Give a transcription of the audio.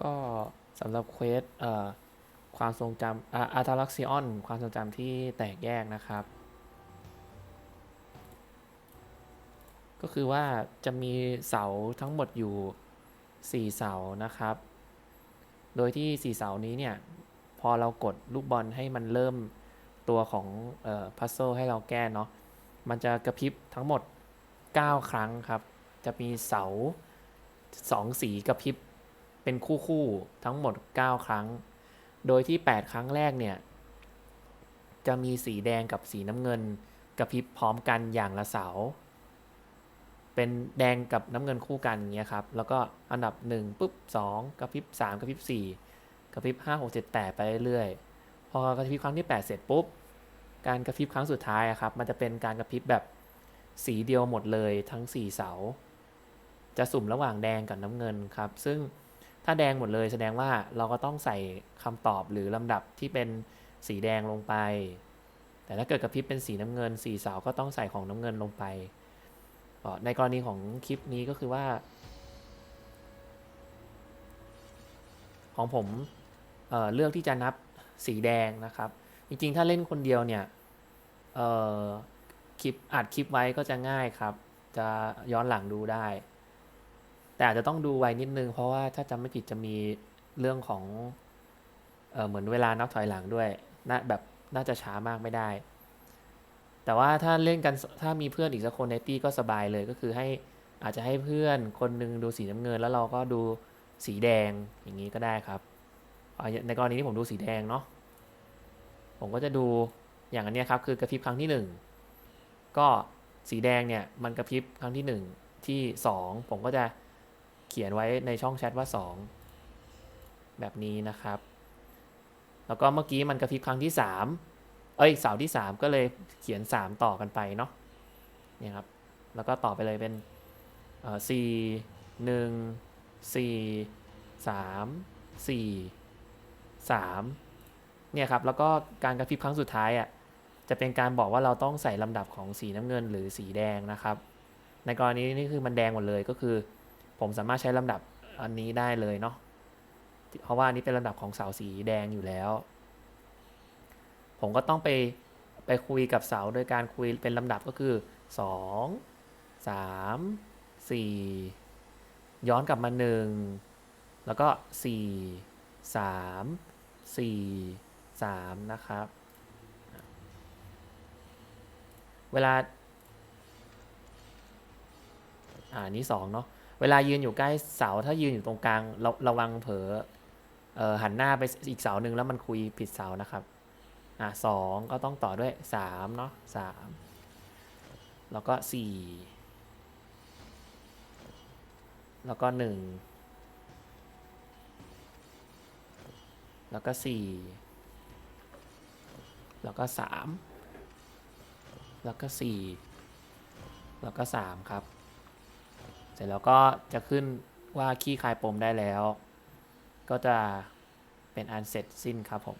ก็สำหรับเควสเอ่อความทรงจำอาอาทารักซิออน ความทรงจำที่แตกแยกนะครับ ก็คือว่าจะมีเสาทั้งหมดอยู่ 4 เสานะครับ โดยที่ 4 เสานี้เนี่ย พอเรากดลูกบอลให้มันเริ่มตัวของเออพัซโซให้เราแก้เนาะ มันจะกระพริบทั้งหมด 9 ครั้งครับ จะมีเสา 2 สีกระพริบ เป็นคู่คู่ๆทั้งหมด 9 ครั้ง โดยที่ 8 ครั้งแรกเนี่ย จะมีสีแดงกับสีน้ำเงินกระพริบพร้อมกันอย่างละเสา เป็นแดงกับน้ำเงินคู่กันอย่างเงี้ยครับ แล้วก็อันดับ 1ปุ๊บ2กระพริบ3กระพริบ4กระพริบ5 6 7 8 ไปเรื่อยๆ พอกระพริบครั้งที่ 8 เสร็จปุ๊บ การกระพริบครั้งสุดท้ายอะครับ มันจะเป็นการกระพริบแบบสีเดียวหมดเลยทั้ง 4 เสา จะสุ่มระหว่างแดงกับน้ำเงินครับ ซึ่ง ถ้าแดงหมดเลยแสดงว่าเราก็ต้องใส่คำตอบหรือลำดับที่เป็นสีแดงลงไป แต่ถ้าเกิดกระพริบเป็นสีน้ำเงิน4เสาวก็ต้องใส่ของน้ำเงินลงไป ในกรณีของคลิปนี้ก็คือว่า ของผมเเลือกที่จะนับสีแดงนะครับ จริงๆ ถ้าเล่นคนเดียวเนี่ยคลิปอัดคลิปไว้ก็จะง่ายครับ จะย้อนหลังดูได้ แต่อาจจะต้องดูไวนิดนึง เพราะว่าถ้าจำไม่ผิดจะมีเรื่องของเออเหมือนเวลานับถอยหลังด้วยน่าแบบน่าจะช้ามากไม่ได้ แต่ว่าถ้าเล่นกันถ้ามีเพื่อนอีกสักคนในตี้ก็สบายเลยก็คือให้อาจจะให้เพื่อนคนหนึงดูสีน้ำเงิน แล้วเราก็ดูสีแดงอย่างนี้ก็ได้ครับ ในกรณีที่ผมดูสีแดงเนาะผมก็จะดูอย่างอันนี้ครับคือกระพริบครั้งที่หนึ่งก็สีแดงเนี่ยมันกระพริบครั้งที่หนึ่งที่สองผมก็จะ ขียนไว้ในช่องแชทว่าสองแบบนี้นะครับ แล้วก็เมื่อกี้มันกระพริบครั้งที่สามเอ้ยเสาที่สามก็เลยเขียนสามต่อกันไปเนาะเนี่ยครับ แล้วก็ต่อไปเลยเป็นเอ่อสี่หนึ่งสี่สามสี่สามเนี่ยครับ แล้วก็การกระพริบครั้งสุดท้ายอะจะเป็นการบอกว่าเราต้องใส่ลำดับของสีน้ำเงินหรือสีแดงนะครับ ในกรณีนี้คือมันแดงหมดเลยก็คือ ผมสามารถใช้ลำดับอันนี้ได้เลยเนาะเพราะว่านี้เป็นลำดับของเสาสีแดงอยู่แล้ว ผมก็ต้องไปไปคุยกับเสาโดยการคุยเป็นลำดับก็คือสองสามสี่ย้อนกลับมาหนึ่งแล้วก็สี่สามสี่สามนะครับ เวลา อ่านี้สองเนาะ เวลายืนอยู่ใกล้เสาถ้ายืนอยู่ตรงกลางระระวังเผลอเอ่อหันหน้าไปอีกเสาหนึ่งแล้วมันคุยผิดเสานะครับอ่าสองก็ต้องต่อด้วยสามเนาะสามแล้วก็สี่แล้วก็หนึ่งแล้วก็สี่แล้วก็สามแล้วก็สี่แล้วก็สามครับ เสร็จแล้วก็จะขึ้นว่าขี้คลายปมได้แล้ว ก็จะเป็นอันเสร็จสิ้นครับผม